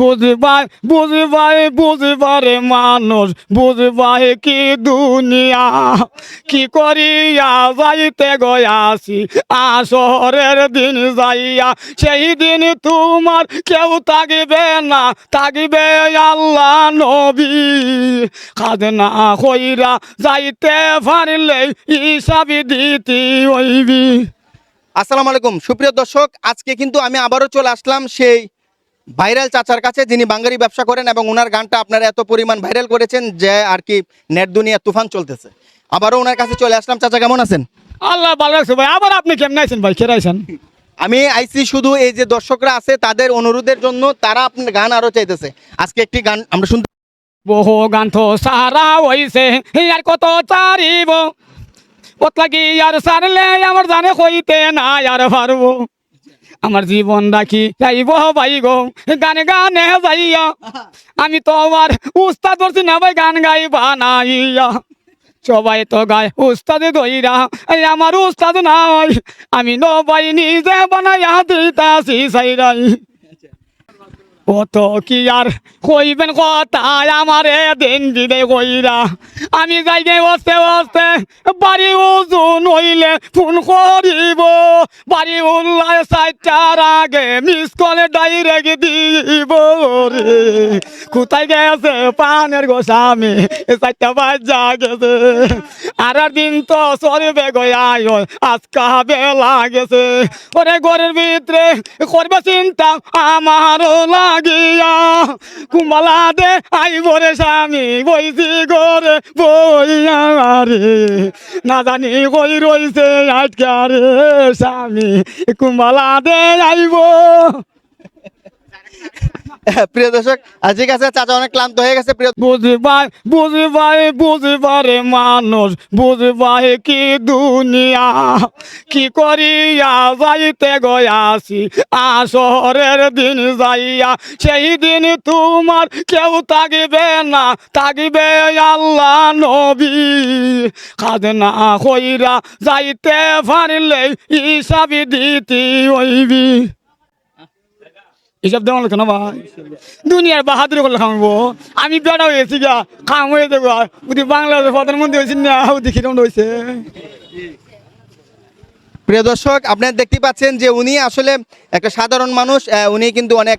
বুঝবাই বুঝবাই, বুঝবারে মানুষ, বুঝবাই কি দুনিয়া? কি করিয়া যাইতে গয়াছি আসরের দিন যাইয়া, সেই দিন তোমার কেউ তাগিবে না তাগিবে আল্লাহ নবী। খাজনা হইরা যাইতে পারলে হিসাবি দিতে হইবি। আসসালামু আলাইকুম। সুপ্রিয় দর্শক, আজকে কিন্তু আমি আবারও চলে আসলাম সেই ভাইরাল চাচার কাছে যিনি বাঙালি ব্যবসা করেন এবং ওনার গানটা আপনারা এত পরিমাণ ভাইরাল করেছেন যে আর কি নেট দুনিয়া তুফান চলতেছে। আবারও ওনার কাছে চলে আসলাম। চাচা কেমন আছেন? আল্লাহ ভালো রাখছে ভাই। আবার আপনি কেমন আছেন ভাই? খেরাইছেন আমি আইসি শুধু এই যে দর্শকরা আছে তাদের অনুরোধের জন্য তারা আপনার গান আরও চাইতেছে। আজকে একটি গান আমরা শুনতে বহু গান তো সারা হইছে আর কত চারিব? কত লাগি আর সারলে আমার জানে কইতে না আর পারব আমার জীবন রাখি যাইব ভাই গো, গানে গানে যাইয়া। আমি তো আমার উস্তাদ করছি না ভাই, গান গাইবা নাইয়া। সবাই তো গায় উস্তাদ দইরা আমার উস্তাদ নাই। আমি নবাই নিজে বানাইয়া দিতাছি সাইরাই। কত কি আর কইবেন কথা? আমারে দিন দিদে কইরা। আমি যাইগে বসতে বসতে বাড়ি ওজন হইলে ফোন করিব। বাড়ি উল্লায় চারটার আগে মিস কলে ডাইরেক্ট দিব রে। কোথায় গেছে পানের গোস্বামী চারটা বাজা গেছে। আর দিন তো সরবে গয়ায় আজকা বেলা গেছে ওরে ঘরের ভিতরে করবে চিন্তা, আমারও লাগিয়া কুম্বালা দে আইব রে স্বামী, বইছি ঘরে বইয়া রে। না জানি কই রইছে আটকারে স্বামী কুম্বালা দে, আইব। প্রিয় দর্শক ঠিক আছে, চাচা অনেক ক্লান্ত হয়ে গেছে, প্রিয় বুঝবাই বুঝবাই, বুঝবারে মানুষ, বুঝবাই কি দুনিয়া? কি করিয়া যাইতে গয়াছি আসরের দিন যাইয়া, সেই দিন তোমার কেউ তাগিবে না, তাগিবে আল্লাহ নবী। খাজনা কইরা যাইতে পারলে হিসাবি দিতে হইবি। এসব দেওয়া কেন ভাই? দুনিয়ার বাহাদুর করলে খামাবো। আমি বেড়া হয়েছি গা, খাম হয়ে যাব যদি বাংলাদেশের প্রধানমন্ত্রী হয়েছি না দেখি কেমন হয়েছে। প্রিয় দর্শক, আপনারা দেখতে পাচ্ছেন যে উনি আসলে একটা সাধারণ মানুষ উনি কিন্তু অনেক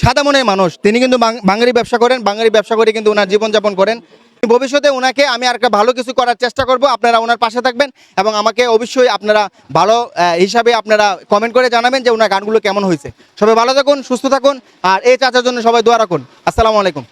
সাদা মনের মানুষ। তিনি কিন্তু বাঙালি ব্যবসা করেন, বাঙালি ব্যবসা করে কিন্তু ওনার জীবনযাপন করেন। ভবিষ্যতে ওনাকে আমি আর ভালো কিছু করার চেষ্টা করব। আপনারা ওনার পাশে থাকবেন এবং আমাকে অবশ্যই আপনারা ভালো হিসাবে আপনারা কমেন্ট করে জানাবেন যে ওনার গানগুলো কেমন হয়েছে। সবাই ভালো থাকুন, সুস্থ থাকুন, আর এই চাচার জন্য সবাই দোয়া রাখুন। আসসালামু আলাইকুম।